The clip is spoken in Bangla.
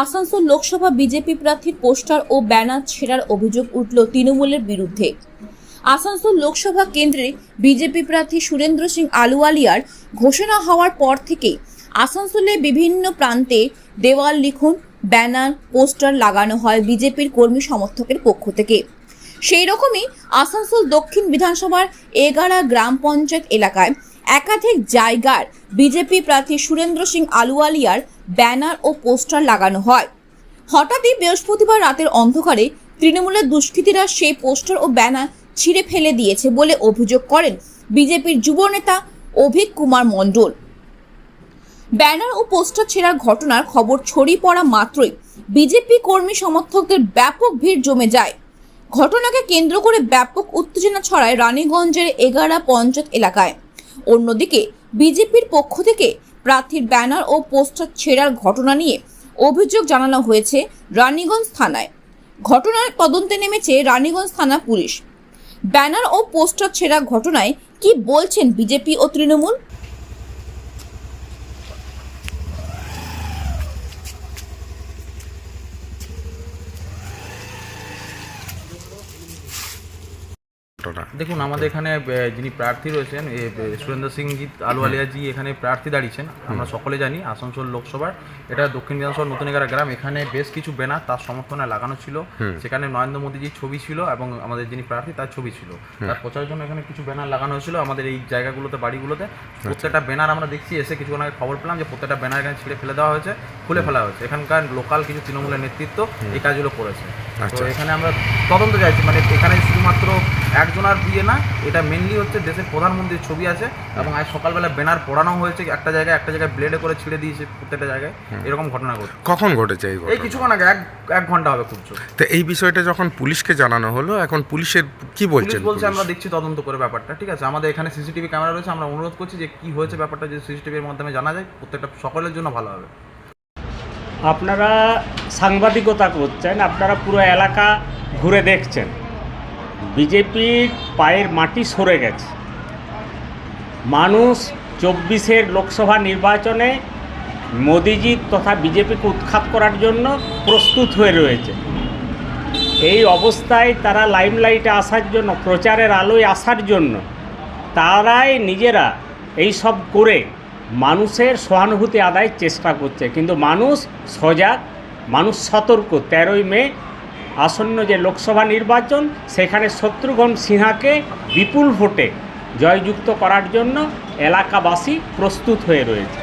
আসানসোল লোকসভা বিজেপি প্রার্থীর পোস্টার ও ব্যানার ছেঁড়ার অভিযোগ উঠল তৃণমূলের বিরুদ্ধে। আসানসোল লোকসভা কেন্দ্রে বিজেপি প্রার্থী সুরেন্দ্র সিং আলুওয়ালিয়ার ঘোষণা হওয়ার পর থেকেই আসানসোলে বিভিন্ন প্রান্তে দেওয়াল লিখন, ব্যানার, পোস্টার লাগানো হয় বিজেপির কর্মী সমর্থকের পক্ষ থেকে। সেই রকমই আসানসোল দক্ষিণ বিধানসভার এগারা গ্রাম পঞ্চায়েত এলাকায় একাধিক জায়গার বিজেপি প্রার্থী সুরেন্দ্র সিং আলুওয়ালিয়ার ব্যানার ও পোস্টার লাগানো হয়। হঠাৎই বৃহস্পতিবার রাতের অন্ধকারে তৃণমূলের দুষ্কৃতীরা সেই পোস্টার ও ব্যানার ছিঁড়ে ফেলে দিয়েছে বলে অভিযোগ করেন বিজেপির যুবনেতা অভিক কুমার মণ্ডল। ব্যানার ও পোস্টার ছেঁড়ার ঘটনার খবর ছড়িয়ে পড়া মাত্রই বিজেপি কর্মী সমর্থকদের ব্যাপক ভিড় জমে যায়। ঘটনাকে কেন্দ্র করে ব্যাপক উত্তেজনা ছড়ায় রানীগঞ্জের এগারা পঞ্চায়েত এলাকায়। অন্যদিকে, বিজেপির পক্ষ থেকে প্রার্থীর ব্যানার ও পোস্টার ছেঁড়ার ঘটনা নিয়ে অভিযোগ জানানো হয়েছে রানীগঞ্জ থানায়। ঘটনার তদন্তে নেমেছে রানীগঞ্জ থানা পুলিশ। ব্যানার ও পোস্টার ছেঁড়া ঘটনায় কি বলছেন বিজেপি ও তৃণমূল? ঘটনা দেখুন আমাদের এখানে যিনি প্রার্থী রয়েছেন সুরেন্দ্র সিংজি আলুয়ালিয়াজি এখানে প্রার্থী দাঁড়িয়েছেন। আমরা সকলে জানি আসানসোল লোকসভার। এটা দক্ষিণ বিধানসভার নতুন এগারা গ্রাম। এখানে বেশ কিছু ব্যানার তার সমর্থনে লাগানো ছিল। সেখানে নরেন্দ্র মোদীজির ছবি ছিল এবং আমাদের যিনি প্রার্থী তার ছবি ছিল। তার প্রচারের জন্য এখানে কিছু ব্যানার লাগানো হয়েছিল। আমাদের এই জায়গাগুলোতে বাড়িগুলোতে প্রত্যেকটা ব্যানার আমরা দেখছি। এসে কিছুক্ষণ আগে খবর পেলাম যে প্রত্যেকটা ব্যানার এখানে ছিঁড়ে ফেলে দেওয়া হয়েছে খুলে ফেলা হয়েছে। এখানকার লোকাল কিছু তৃণমূলের নেতৃত্ব এই কাজগুলো করেছে। তো আচ্ছা। এখানে আমরা তদন্ত চাইছি। মানে এখানে শুধুমাত্র একজনার বিয়ে না এটা মেনলি হচ্ছে দেশের প্রধানমন্ত্রীর ছবি আছে এবং আজ সকালবেলা ব্যানার পড়ানো হয়েছে একটা জায়গায় একটা জায়গায় ব্লেডে করে ছিঁড়ে দিয়েছে প্রত্যেকটা জায়গায়। এরকম ঘটনা ঘটে কখন ঘটেছে এই এই কিছুক্ষণ আগে এক এক ঘণ্টা হবে খুব তো এই বিষয়টা যখন পুলিশকে জানানো হলো এখন পুলিশের কি বলছে বলছে আমরা দেখছি তদন্ত করে ব্যাপারটা ঠিক আছে? আমাদের এখানে সিসিটিভি ক্যামেরা রয়েছে আমরা অনুরোধ করছি যে কি হয়েছে ব্যাপারটা যদি সিসিটিভির মাধ্যমে জানা যায় প্রত্যেকটা সকলের জন্য ভালো হবে। আপনারা সাংবাদিকতা করছেন আপনারা পুরো এলাকা ঘুরে দেখছেন। বিজেপির পায়ের মাটি সরে গেছে। মানুষ চব্বিশের লোকসভা নির্বাচনে মোদিজি তথা বিজেপিকে উৎখাত করার জন্য প্রস্তুত হয়ে রয়েছে। এই অবস্থায় তারা লাইমলাইটে আসার জন্য, প্রচারের আলোয় আসার জন্য তারাই নিজেরা এই সব করে মানুষের সহানুভূতি আদায়ের চেষ্টা করছে। কিন্তু মানুষ সজাগ, মানুষ সতর্ক। তেরোই মে আসন্ন যে লোকসভা নির্বাচন, সেখানে শত্রুঘ্ন সিনহাকে বিপুল ভোটে জয়যুক্ত করার জন্য এলাকাবাসী প্রস্তুত হয়ে রয়েছে।